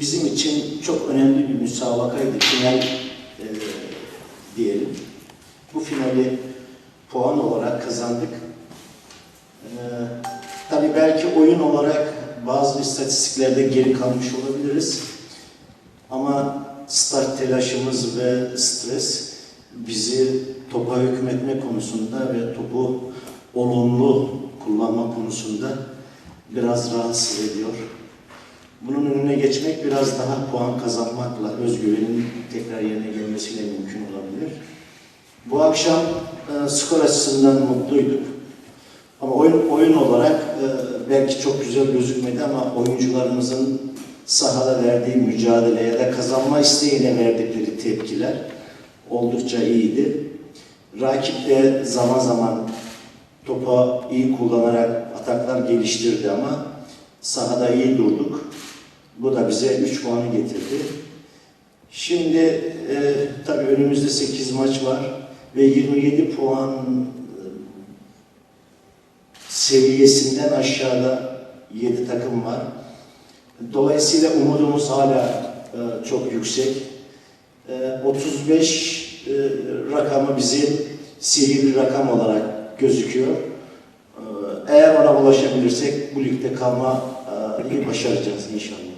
bizim için çok önemli bir müsabakaydı. Final e, diyelim. Bu finali puan olarak kazandık. E, tabii belki oyun olarak bazı istatistiklerde geri kalmış olabiliriz. Ama start telaşımız ve stres bizi topa hükmetme konusunda ve topu olumlu kullanma konusunda biraz rahatsız ediyor. Bunun önüne geçmek biraz daha puan kazanmakla, özgüvenin tekrar yerine gelmesiyle mümkün olabilir. Bu akşam e, skor açısından mutluyduk. Ama oyun, oyun olarak e, belki çok güzel gözükmedi ama oyuncularımızın sahada verdiği mücadele ya da kazanma isteğine verdikleri tepkiler oldukça iyiydi. Rakip de zaman zaman topa iyi kullanarak ataklar geliştirdi ama sahada iyi durduk. Bu da bize 3 puanı getirdi. Şimdi e, tabii önümüzde 8 maç var ve 27 puan e, seviyesinden aşağıda 7 takım var. Dolayısıyla umudumuz hala e, çok yüksek. E, 35 e, rakamı bizi sihirli rakam olarak gözüküyor. E, eğer ona ulaşabilirsek bu ligde kalmayı başaracağız inşallah.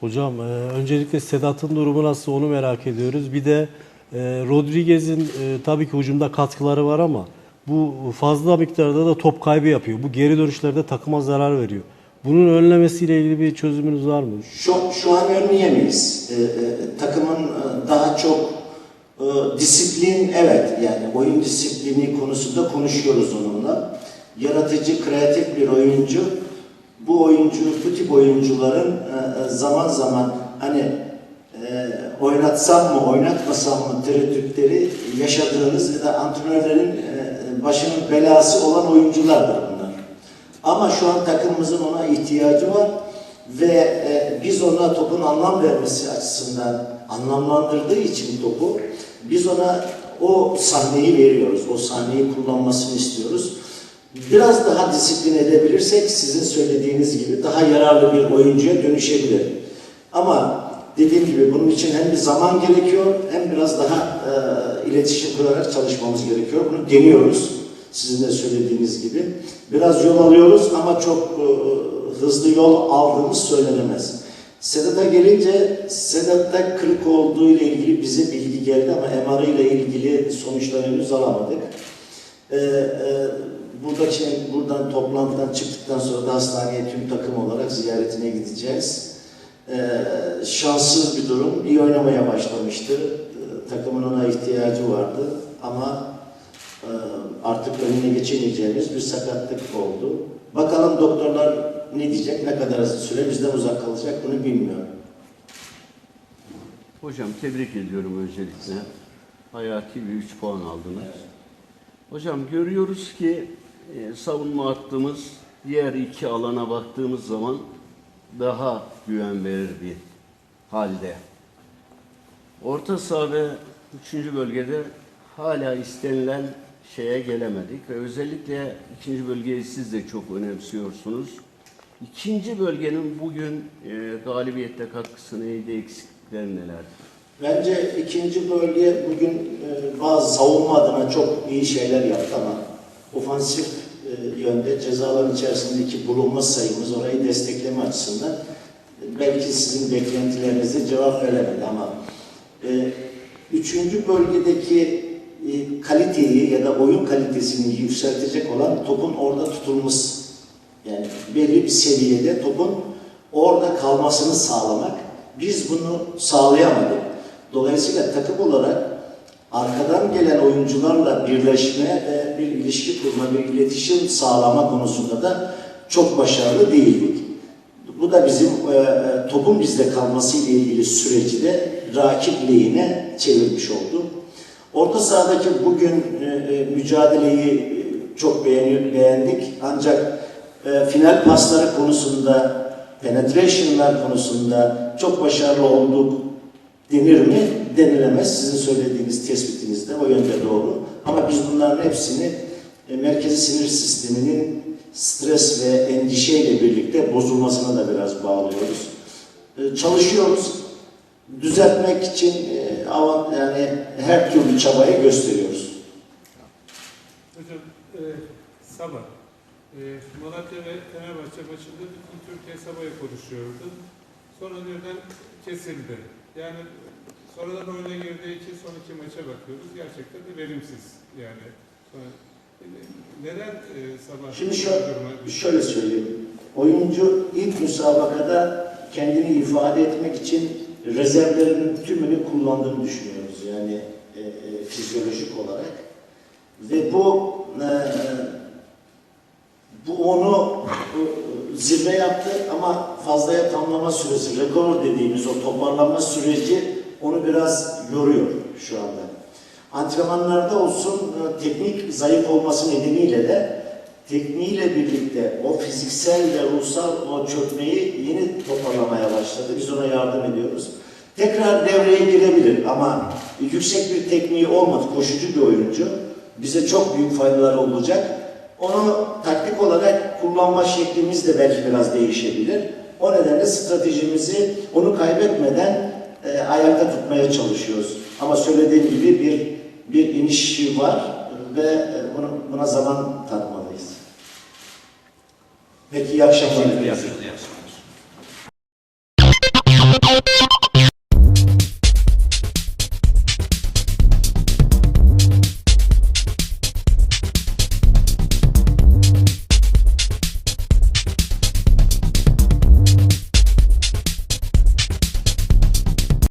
Hocam e, öncelikle Sedat'ın durumu nasıl onu merak ediyoruz. Bir de e, Rodriguez'in e, tabii ki hücumda katkıları var ama bu fazla miktarda da top kaybı yapıyor. Bu geri dönüşlerde takıma zarar veriyor. Bunun önlemesiyle ilgili bir çözümünüz var mı? Şu, şu an önleyemeyiz. Ee, takımın e, daha çok e, disiplin, evet yani oyun disiplini konusunda konuşuyoruz onunla. Yaratıcı, kreatif bir oyuncu. Bu oyuncu, bu tip oyuncuların e, e, zaman zaman hani e, oynatsam mı, oynatmasam mı tereddütleri yaşadığınız ya da antrenörlerin başının belası olan oyunculardır bunlar. Ama şu an takımımızın ona ihtiyacı var ve biz ona topun anlam vermesi açısından anlamlandırdığı için topu biz ona o sahneyi veriyoruz. O sahneyi kullanmasını istiyoruz. Biraz daha disiplin edebilirsek sizin söylediğiniz gibi daha yararlı bir oyuncuya dönüşebilir. Ama dediğim gibi bunun için hem bir zaman gerekiyor hem biraz daha e, iletişim kurarak çalışmamız gerekiyor. Bunu deniyoruz. Sizin de söylediğiniz gibi. Biraz yol alıyoruz ama çok e, hızlı yol aldığımız söylenemez. Sedat'a gelince Sedat'ta kırık olduğu ile ilgili bize bilgi geldi ama MR ile ilgili sonuçları henüz alamadık. Ee, e, buradaki buradan toplantıdan çıktıktan sonra da hastaneye tüm takım olarak ziyaretine gideceğiz. Ee, şanssız bir durum. İyi oynamaya başlamıştı. Ee, takımın ona ihtiyacı vardı ama e, artık önüne geçemeyeceğimiz bir sakatlık oldu. Bakalım doktorlar ne diyecek, ne kadar süre bizden uzak kalacak bunu bilmiyorum. Hocam tebrik ediyorum öncelikle. Hayati bir 3 puan aldınız. Hocam görüyoruz ki e, savunma hattımız diğer iki alana baktığımız zaman daha güven verir bir halde. Orta saha ve üçüncü bölgede hala istenilen şeye gelemedik ve özellikle ikinci bölgeyi siz de çok önemsiyorsunuz. İkinci bölgenin bugün e, galibiyette katkısı neydi, eksiklikleri nelerdi? Bence ikinci bölge bugün e, bazı savunma adına çok iyi şeyler yaptı ama ofansif e, yönde cezaların içerisindeki bulunma sayımız orayı destekleme açısından e, belki sizin beklentilerinize cevap veremedi ama e, üçüncü bölgedeki e, kaliteyi ya da oyun kalitesini yükseltecek olan topun orada tutulması. Yani belli bir seviyede topun orada kalmasını sağlamak. Biz bunu sağlayamadık. Dolayısıyla takım olarak arkadan gelen oyuncularla birleşme ve bir ilişki kurma, bir iletişim sağlama konusunda da çok başarılı değildik. Bu da bizim e, topun bizde kalması ile ilgili süreci de rakip lehine çevirmiş oldu. Orta sahadaki bugün e, e, mücadeleyi e, çok beğeni- beğendik. Ancak e, final pasları konusunda, penetration'lar konusunda çok başarılı olduk denir mi? Denilemez. Sizin söylediğiniz tespitinizde o yönde doğru. Ama biz bunların hepsini e, merkezi sinir sisteminin stres ve endişeyle birlikte bozulmasına da biraz bağlıyoruz. e, çalışıyoruz. Düzeltmek için e, avant- yani her türlü çabayı gösteriyoruz. Hocam, e, sabah. E, Malatya ve Fenerbahçe maçında bütün Türkiye sabahı konuşuyordu. Sonra birden kesildi. Yani sonradan oyuna girdiği için son iki maça bakıyoruz. Gerçekten de verimsiz. Yani sonra, e, neden e, sabah Şimdi şöyle, şöyle söyleyeyim. Oyuncu ilk müsabakada kendini ifade etmek için rezervlerinin tümünü kullandığını düşünüyoruz. Yani e, e, fizyolojik olarak. Ve bu e, bu onu e, zirve yaptı ama fazlaya tamlama süresi, rekor dediğimiz o toparlanma süreci onu biraz yoruyor şu anda. Antrenmanlarda olsun e, teknik zayıf olması nedeniyle de tekniğiyle birlikte o fiziksel ve ruhsal o çökmeyi yeni toparlamaya başladı. Biz ona yardım ediyoruz. Tekrar devreye girebilir ama yüksek bir tekniği olmadı. Koşucu bir oyuncu. Bize çok büyük faydalar olacak. Onu taktik olarak kullanma şeklimiz de belki biraz değişebilir. O nedenle stratejimizi onu kaybetmeden e, ayakta tutmaya çalışıyoruz. Ama söylediğim gibi bir bir iniş var ve e, bunu, buna zaman tanımalıyız. Peki iyi akşamlar.